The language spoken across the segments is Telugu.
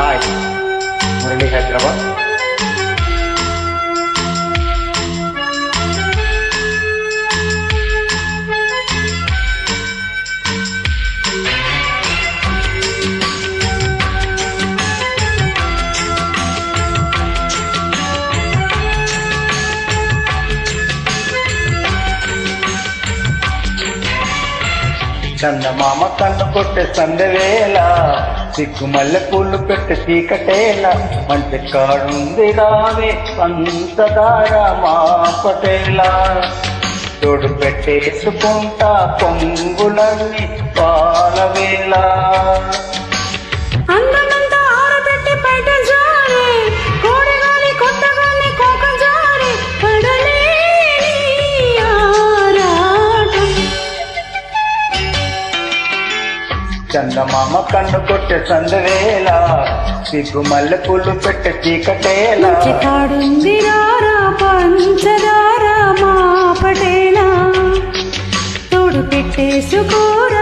Hi, Murali Hyderabad. చందమామ కన్ను కొట్టే సందవేళ సిగ్గు మల్లె పూలు పెట్టే చీకటేల మంచి కాడుంది రావే పంచదార మా పటేలా తోడు పెట్టేసుకుంటా పొంగులన్నీ పాలవేళ. చందమామ కన్ను కొట్టే సందవేళ సిగ్గు మల్లె పూలు పెట్టే చీకటేల మంచి కాడుంది మా పటేలా. తోడు పెట్టేసుకోరా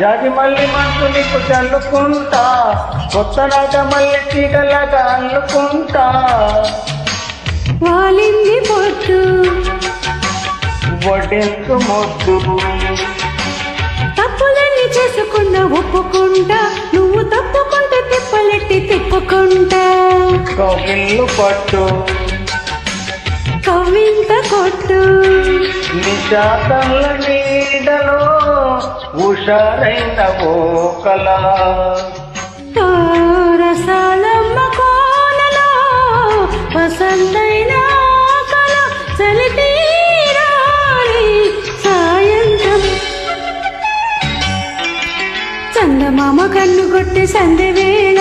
జాజి మల్లి మంచు నీకు చల్లుకుంటా కొత్త నాట మల్లి చీకలాగా అల్లుకుంటా. వాలింది పొట్టు. వడ్డింకు ముద్దు? తప్పులన్నీ చేసుకున్నా ఒప్పుకుంటా. నువ్వు తప్పుకుంటే తిప్పలెట్టి తిప్పుకుంటా. కవిల్లు పట్టు. కవింత కొట్టు. నిశాతల నీడలో ఉషారైన ఓకల. కళ కోనలో వసంతైన కల చలితీరాలి సాయంత్రం. చందమామ కన్ను కొట్టి సంధ్య వేళ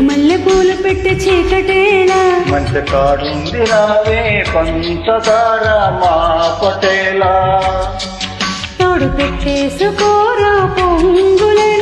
మల్లె పూలు పెట్టి చీకటేళ మంచి కాడుంది రావే పంచదార మా పటేలా. తోడు పెట్టేసుకోరా పొంగులన్నీ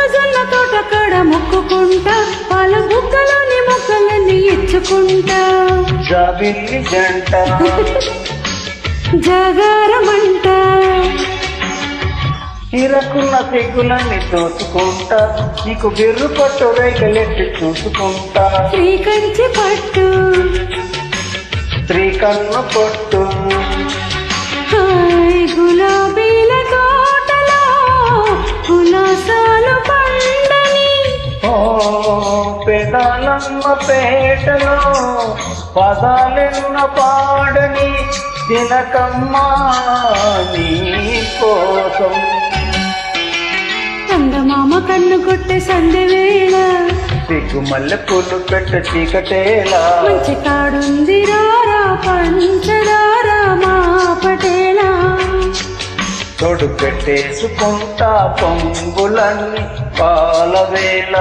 మొక్కజొన్న తోట కాడ మొక్కుకుంటా పాల బుక్కలోని మొక్కలన్నీ ఇచ్చుకుంటా. జాబిల్లి జంట. జాగారమంట. చీరకున్న సిగ్గులన్నీ దోచుకుంటా నీకు బిర్రు పట్టు రైకలెట్టి చూసుకుంటా. శ్రీకంచి పట్టు. స్త్రీ కన్ను పొట్టు. పెదాలమ్మ పేటలో పదాలెన్న పాడని తినకమ్మా నీ కోసం. చందమామ కన్ను కొట్టే సందె వేళ సిగ్గు మల్లె పూలు పెట్ట చీకటేలా. మంచి కాడుంది రారా పంచదార మా పటేలా. తొడు పెట్టేసుకుంటా పొంగులన్నీ పాలవేళ.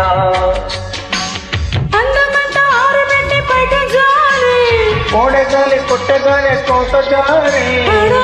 ఓడగాలి బయట జారే